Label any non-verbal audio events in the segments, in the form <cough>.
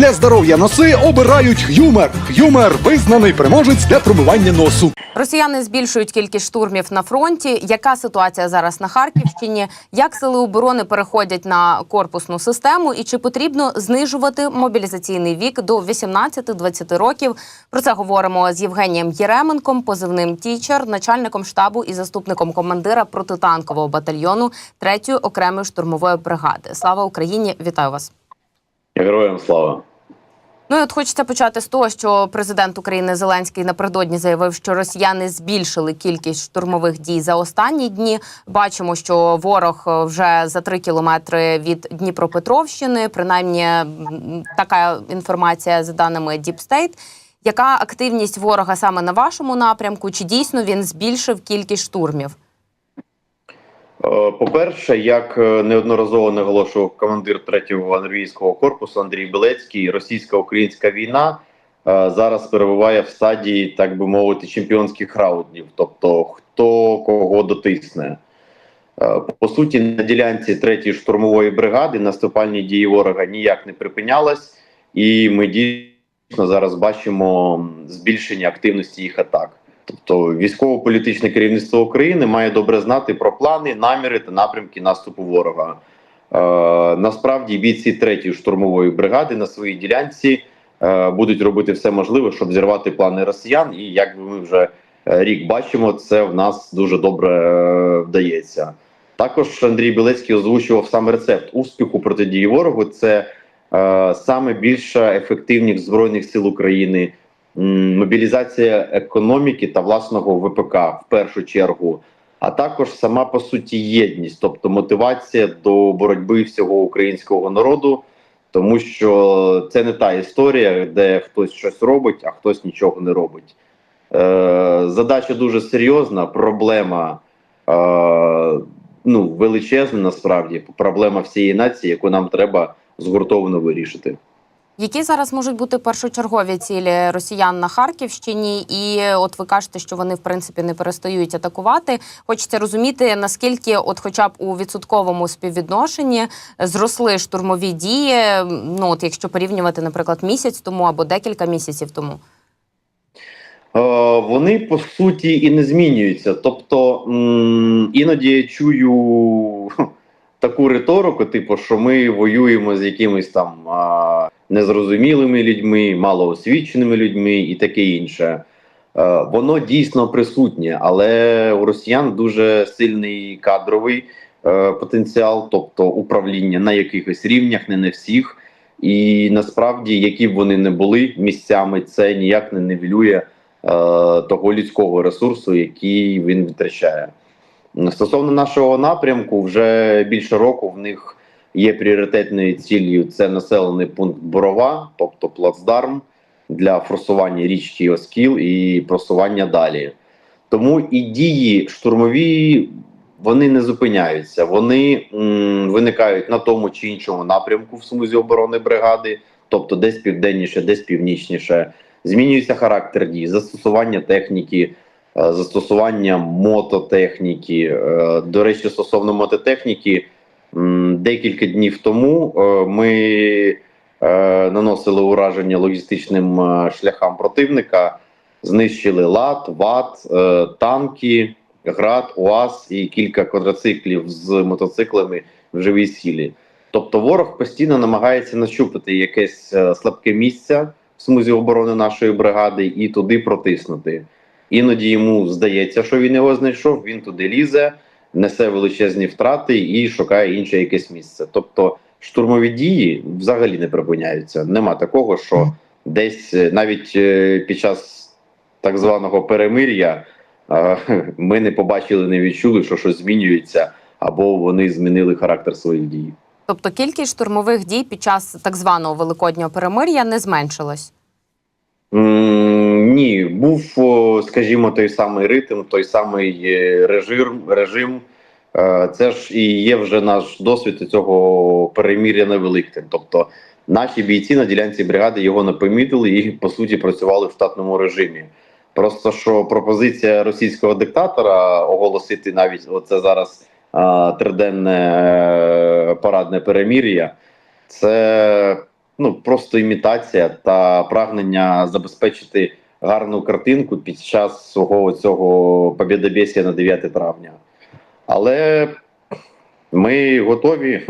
Для здоров'я носи обирають Х'юмер. Х'юмер визнаний переможець для промивання носу. Росіяни збільшують кількість штурмів на фронті. Яка ситуація зараз на Харківщині? Як сили оборони переходять на корпусну систему? І чи потрібно знижувати мобілізаційний вік до 18-20 років? Про це говоримо з Євгенієм Єременком, позивним тічер, начальником штабу і заступником командира протитанкового батальйону 3-ї окремої штурмової бригади. Слава Україні! Вітаю вас! Героям слава. Ну і от хочеться почати з того, що президент України Зеленський напередодні заявив, що росіяни збільшили кількість штурмових дій за останні дні. Бачимо, що ворог е, вже за три кілометри від Дніпропетровщини. Принаймні така інформація за даними Deep State. Яка активність ворога саме на вашому напрямку? Чи дійсно він збільшив кількість штурмів? Е, По-перше, як е, неодноразово наголошував командир 3-го англійського корпусу Андрій Белецький, російсько-українська війна е, зараз перебуває в стадії, так би мовити, чемпіонських раундів, тобто хто кого дотисне. По суті, на ділянці 3-ї штурмової бригади наступальні дії ворога ніяк не припинялись, і ми дійсно зараз бачимо збільшення активності їх атак. Тобто військово-політичне керівництво України має добре знати про плани, наміри та напрямки наступу ворога. Е, насправді бійці 3-ї штурмової бригади на своїй ділянці е, будуть робити все можливе, щоб зірвати плани росіян. І як ми вже е, рік бачимо, це в нас дуже добре е, вдається. Також Андрій Білецький озвучував саме рецепт успіху протидії ворогу. Це е, саме більша ефективність збройних сил України. Мобілізація економіки та власного ВПК в першу чергу, а також сама по суті єдність, тобто мотивація до боротьби всього українського народу, тому що це не та історія, де хтось щось робить, а хтось нічого не робить. Е, задача дуже серйозна, проблема е, ну, величезна, насправді, проблема всієї нації, яку нам треба згуртовано вирішити. Які зараз можуть бути першочергові цілі росіян на Харківщині? І от ви кажете, що вони в принципі не перестають атакувати. Хочеться розуміти, наскільки, от, хоча б у відсотковому співвідношенні, зросли штурмові дії. Ну от якщо порівнювати, наприклад, місяць тому або декілька місяців тому. Е, Вони по суті і не змінюються. Тобто іноді я чую <laughs> таку риторику, типу, що ми воюємо з якимись там незрозумілими людьми, малоосвіченими людьми і таке інше. Е, Воно дійсно присутнє, але у росіян дуже сильний кадровий е, потенціал, тобто управління на якихось рівнях, не на всіх. І насправді, які б вони не були місцями, це ніяк не нивелює е, того людського ресурсу, який він витрачає. Стосовно нашого напрямку, вже більше року в них є пріоритетною ціллю це населений пункт Борова, тобто плацдарм для форсування річки Оскіл і просування далі. Тому і дії штурмові вони не зупиняються, вони м, виникають на тому чи іншому напрямку в смузі оборони бригади, тобто десь південніше, десь північніше. Змінюється характер дій, застосування техніки, е, застосування мототехніки. Е, До речі, стосовно мототехніки, декілька днів тому е, ми е, наносили ураження логістичним е, шляхам противника, знищили ЛАТ, ВАТ, танки, ГРАД, УАЗ і кілька квадроциклів з мотоциклами в живій сілі. Тобто ворог постійно намагається нащупати якесь слабке місце в смузі оборони нашої бригади і туди протиснути. Іноді йому здається, що він його знайшов, він туди лізе, несе величезні втрати і шукає інше якесь місце. Тобто штурмові дії взагалі не припиняються. Нема такого, що десь е, навіть е, під час так званого перемир'я е, <laughs> ми не побачили, не відчули, що щось змінюється, або вони змінили характер своїх дій. Тобто кількість штурмових дій під час так званого великоднього перемир'я не зменшилась. Ні, був, скажімо, той самий ритм, той самий е, режим. режим. Е, Це ж і є вже наш досвід цього перемір'я на Великдень. Тобто наші бійці на ділянці бригади його не помітили і по суті працювали в штатному режимі. Просто що пропозиція російського диктатора оголосити навіть оце зараз триденне е, парадне перемір'я, це ну просто імітація та прагнення забезпечити гарну картинку під час свого цього побєдобєсія на 9 травня. Але ми готові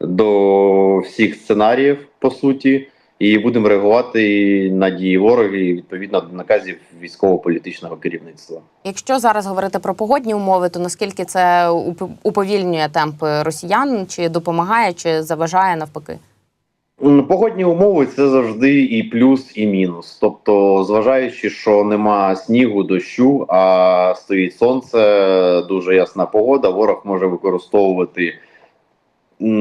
до всіх сценаріїв, по суті, і будемо реагувати на дії ворога і відповідно до наказів військово-політичного керівництва. Якщо зараз говорити про погодні умови, то наскільки це уповільнює темпи росіян, чи допомагає, чи заважає навпаки? М, Погодні умови це завжди і плюс, і мінус. Тобто, зважаючи, що нема снігу, дощу, а стоїть сонце, дуже ясна погода, ворог може використовувати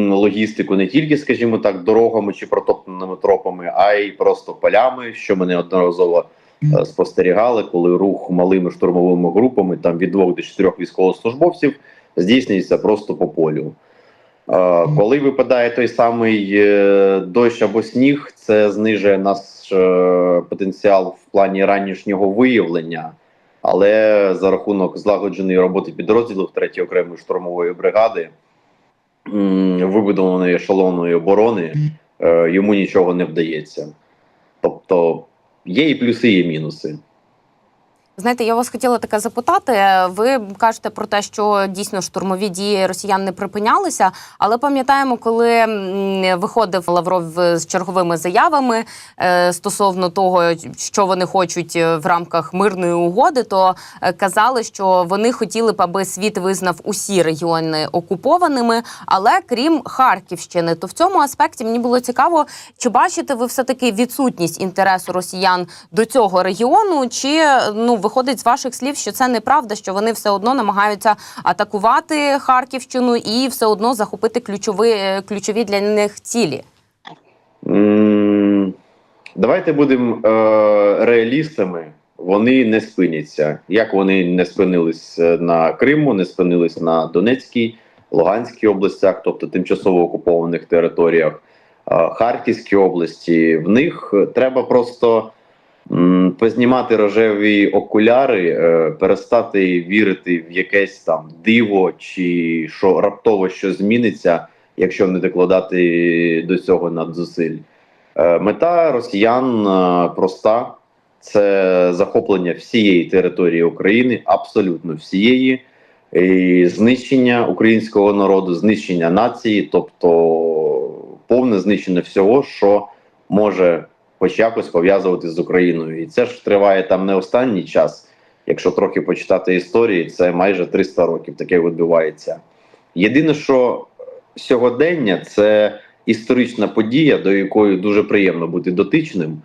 логістику не тільки, скажімо так, дорогами чи протоптаними тропами, а й просто полями, що ми неодноразово е, спостерігали, коли рух малими штурмовими групами там від двох до чотирьох військовослужбовців здійснюється просто по полю. Е, Коли випадає той самий е, дощ або сніг, це знижує наш е, потенціал в плані ранішнього виявлення, але за рахунок злагодженої роботи підрозділів 3 окремої штурмової бригади, вибудованої ешелонної оборони, йому нічого не вдається. Тобто є і плюси, і мінуси. Знаєте, я вас хотіла таке запитати. Ви кажете про те, що дійсно штурмові дії росіян не припинялися, але пам'ятаємо, коли виходив Лавров з черговими заявами е, стосовно того, що вони хочуть е, в рамках мирної угоди, то е, казали, що вони хотіли б, аби світ визнав усі регіони окупованими, але крім Харківщини. То в цьому аспекті мені було цікаво, чи бачите ви все таки відсутність інтересу росіян до цього регіону, чи ну виходить з ваших слів, що це неправда, що вони все одно намагаються атакувати Харківщину і все одно захопити ключові, е, ключові для них цілі. Давайте будемо е, реалістами. Вони не спиняться. Як вони не спинились е, на Криму, не спинились на Донецькій, Луганській областях, тобто тимчасово окупованих територіях, е, Харківській області. В них треба просто познімати рожеві окуляри, е, перестати вірити в якесь там диво, чи що раптово що зміниться, якщо не докладати до цього надзусиль. Е, Мета росіян е, проста: це захоплення всієї території України, абсолютно всієї, і знищення українського народу, знищення нації, тобто повне знищення всього, що може хоч якось пов'язувати з Україною. І це ж триває там не останній час. Якщо трохи почитати історії, це майже 300 років таке відбувається. Єдине, що сьогодення це історична подія, до якої дуже приємно бути дотичним.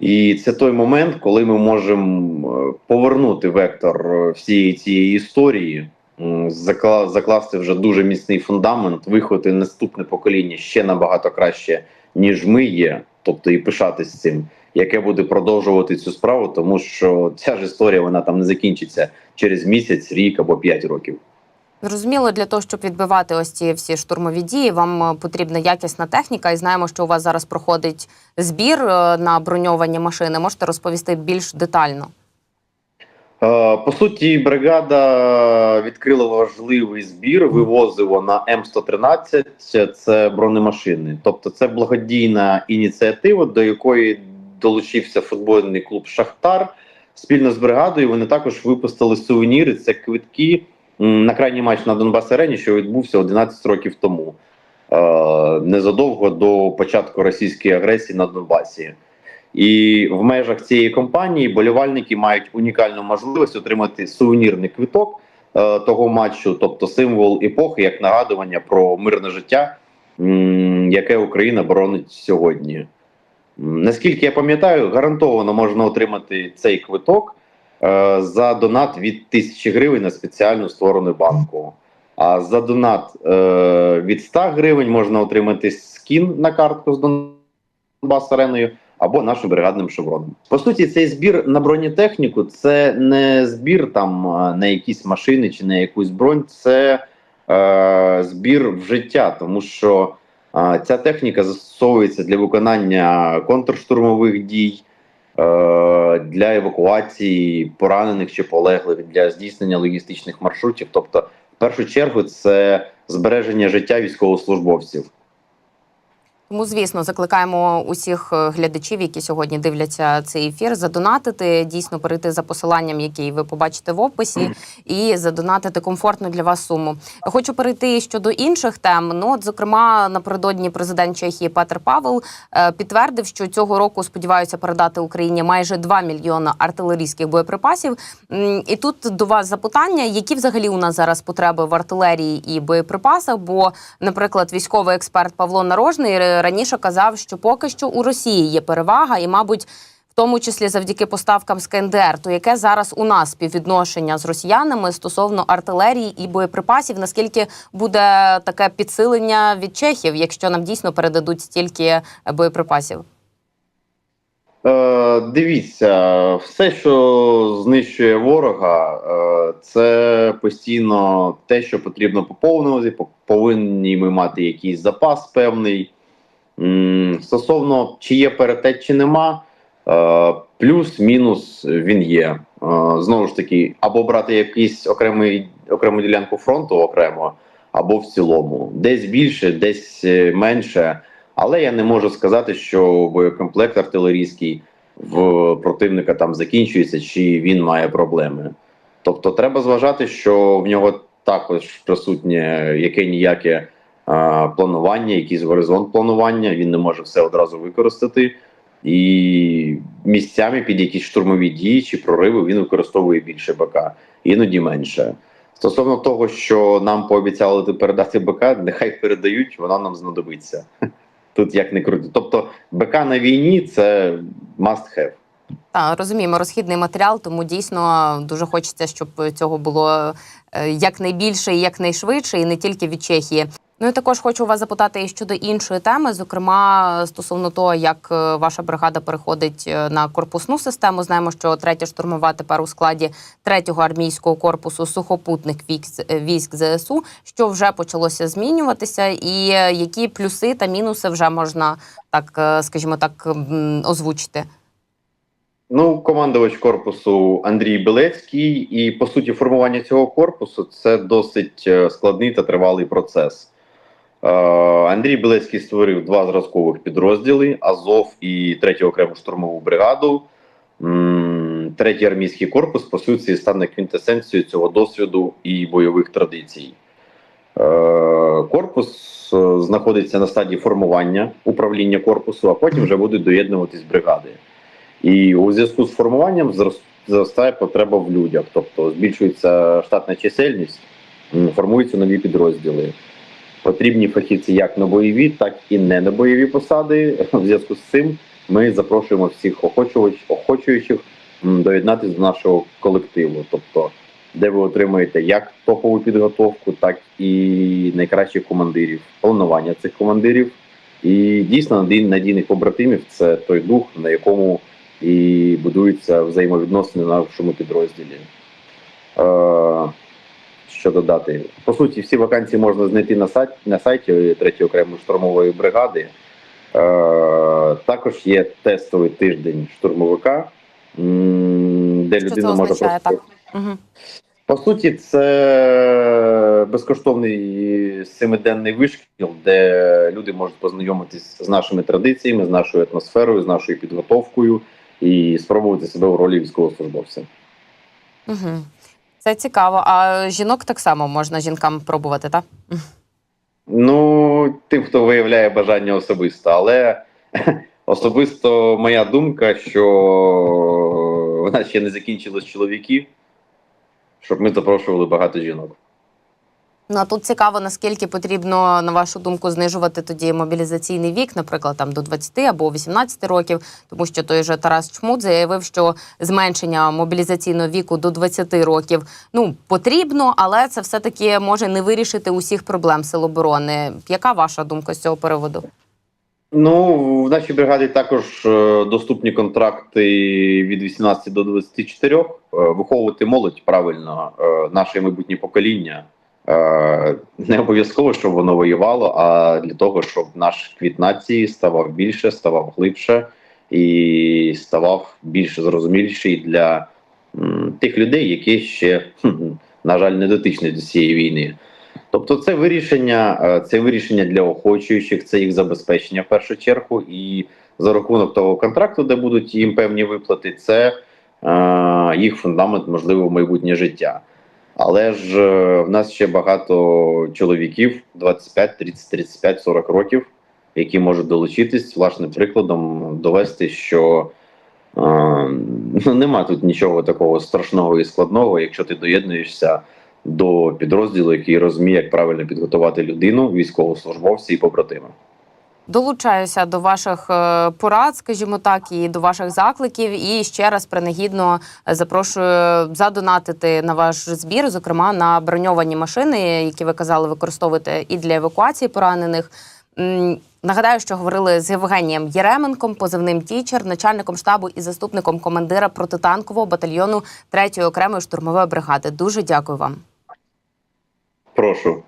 І це той момент, коли ми можемо е, повернути вектор е, всієї цієї історії, закласти вже дуже міцний фундамент, виховати наступне покоління ще набагато краще, ніж ми є, тобто і пишатись цим, яке буде продовжувати цю справу, тому що ця ж історія вона там не закінчиться через місяць, рік або п'ять років. Зрозуміло, для того, щоб відбивати ось ці всі штурмові дії, вам е, потрібна якісна техніка, і знаємо, що у вас зараз проходить збір е, на броньовані машини. Можете розповісти більш детально? Е, По суті, бригада відкрила важливий збір, вивозила на М113 це бронемашини. Тобто, це благодійна ініціатива, до якої долучився футбольний клуб Шахтар спільно з бригадою. Вони також випустили сувеніри. Це квитки на крайній матч на Донбас Арені, що відбувся 11 років тому, е, незадовго до початку російської агресії на Донбасі. І в межах цієї компанії болівальники мають унікальну можливість отримати сувенірний квиток е, того матчу, тобто символ епохи, як нагадування про мирне життя, яке Україна боронить сьогодні. Наскільки я пам'ятаю, гарантовано можна отримати цей квиток е, за донат від тисячі гривень на спеціальну створену банку. А за донат е, від 100 гривень можна отримати скін на картку з Донбас Ареною або нашим бригадним шевроном. По суті, цей збір на бронетехніку це не збір там е, на якісь машини чи на якусь бронь, це е, збір в життя, тому що е, ця техніка застосовується для виконання контрштурмових дій, е, для евакуації поранених чи полеглих, для здійснення логістичних маршрутів. Тобто, в першу чергу, це збереження життя військовослужбовців. Тому, звісно, закликаємо усіх е, глядачів, які сьогодні дивляться цей ефір, задонатити, дійсно перейти за посиланням, який ви побачите в описі, і задонатити комфортну для вас суму. Хочу перейти щодо інших тем. Ну, от, зокрема, напередодні президент Чехії Петр Павел е, підтвердив, що цього року сподіваються передати Україні майже 2 мільйона артилерійських боєприпасів. І тут до вас запитання, які взагалі у нас зараз потреби в артилерії і боєприпасах? Бо, наприклад, військовий експерт Павло Нарожний раніше казав, що поки що у Росії є перевага, і, мабуть, в тому числі завдяки поставкам з КНДР, то яке зараз у нас співвідношення з росіянами стосовно артилерії і боєприпасів? Наскільки буде таке підсилення від чехів, якщо нам дійсно передадуть стільки боєприпасів? Е, дивіться, все, що знищує ворога, е, це постійно те, що потрібно поповнювати. по- Повинні ми мати якийсь запас певний. Стосовно чи є паритет, чи нема, е, плюс-мінус він є. Е, Знову ж таки, або брати якийсь окремий окрему ділянку фронту окремо, або в цілому. Десь більше, десь е, менше. Але я не можу сказати, що боєкомплект артилерійський в противника там закінчується, чи він має проблеми. Тобто, треба зважати, що в нього також присутнє яке ніяке планування, якийсь горизонт планування. Він не може все одразу використати. І місцями під якісь штурмові дії чи прориви він використовує більше БК, іноді менше. Стосовно того, що нам пообіцяли передати БК, нехай передають, воно нам знадобиться. <laughs> Тут як не крути. Тобто, БК на війні це must have. Та розуміємо розхідний матеріал, тому дійсно дуже хочеться, щоб цього було е, якнайбільше і якнайшвидше, і не тільки від Чехії. Ну і також хочу вас запитати і щодо іншої теми, зокрема стосовно того, як е, ваша бригада переходить е, на корпусну систему. Знаємо, що третя штурмова тепер у складі третього армійського корпусу сухопутних е, військ ЗСУ, що вже почалося змінюватися, і які плюси та мінуси вже можна так, скажімо так, озвучити. Ну, командувач корпусу Андрій Белецький, і по суті, формування цього корпусу це досить складний та тривалий процес. Е, Андрій Белецький створив два зразкових підрозділи: Азов і третю окрему штурмову бригаду. Третій армійський корпус, по суті, стане квінтесенцією цього досвіду і бойових традицій. Е, Корпус е, знаходиться на стадії формування управління корпусу, а потім вже будуть доєднуватись бригади. І у зв'язку з формуванням зростає потреба в людях, тобто збільшується штатна чисельність, формуються нові підрозділи. Потрібні фахівці як на бойові, так і не на бойові посади. <laughs> В зв'язку з цим ми запрошуємо всіх охочуючих доєднатися до нашого колективу. Тобто, де ви отримаєте як топову підготовку, так і найкращих командирів, планування цих командирів. І дійсно надій- надійних побратимів це той дух, на якому і будуються взаємовідносини на нашому підрозділі. Що додати? По суті, всі вакансії можна знайти на сайті, на сайті 3 окремої штурмової бригади. Е, також є тестовий тиждень штурмовика, де Що це людина може означає, просто. Угу. По суті, це безкоштовний семиденний вишкіл, де люди можуть познайомитись з нашими традиціями, з нашою атмосферою, з нашою підготовкою і спробувати себе у ролі військовослужбовця. Угу. Це цікаво. А жінок так само можна жінкам пробувати, так? Ну, тим, хто виявляє бажання особисто, але <laughs> особисто моя думка, що вона ще не закінчилась чоловіків, щоб ми запрошували багато жінок. Ну а тут цікаво, наскільки потрібно, на вашу думку, знижувати тоді мобілізаційний вік, наприклад, там до 20 або 18 років, тому що той же Тарас Чмут заявив, що зменшення мобілізаційного віку до 20 років ну потрібно, але це все таки може не вирішити усіх проблем сил оборони. Яка ваша думка з цього приводу? Ну, в нашій бригаді також е, доступні контракти від 18 до 24. Е, виховувати молодь правильно, е, наше майбутнє покоління. Е, не обов'язково, щоб воно воювало, а для того, щоб наш квіт нації ставав більше, ставав глибше і ставав більш зрозуміліший для тих людей, які ще, на жаль, не дотичні до цієї війни. Тобто, це вирішення, е, це вирішення для охочуючих, це їх забезпечення в першу чергу, і за рахунок того контракту, де будуть їм певні виплати, це е, їх фундамент, можливо, майбутнє життя. Але ж е, в нас ще багато чоловіків 25, 30, 35, 40 років, які можуть долучитись власним прикладом, довести, що е, ну, нема тут нічого такого страшного і складного, якщо ти доєднуєшся до підрозділу, який розуміє, як правильно підготувати людину, військовослужбовця і побратима. Долучаюся до ваших е, порад, скажімо так, і до ваших закликів. І ще раз принагідно е, запрошую задонатити на ваш збір, зокрема на броньовані машини, які ви казали, використовуєте і для евакуації поранених. Нагадаю, що говорили з Євгенієм Єременком, позивним тічер, начальником штабу і заступником командира протитанкового батальйону 3-ї окремої штурмової бригади. Дуже дякую вам. Прошу.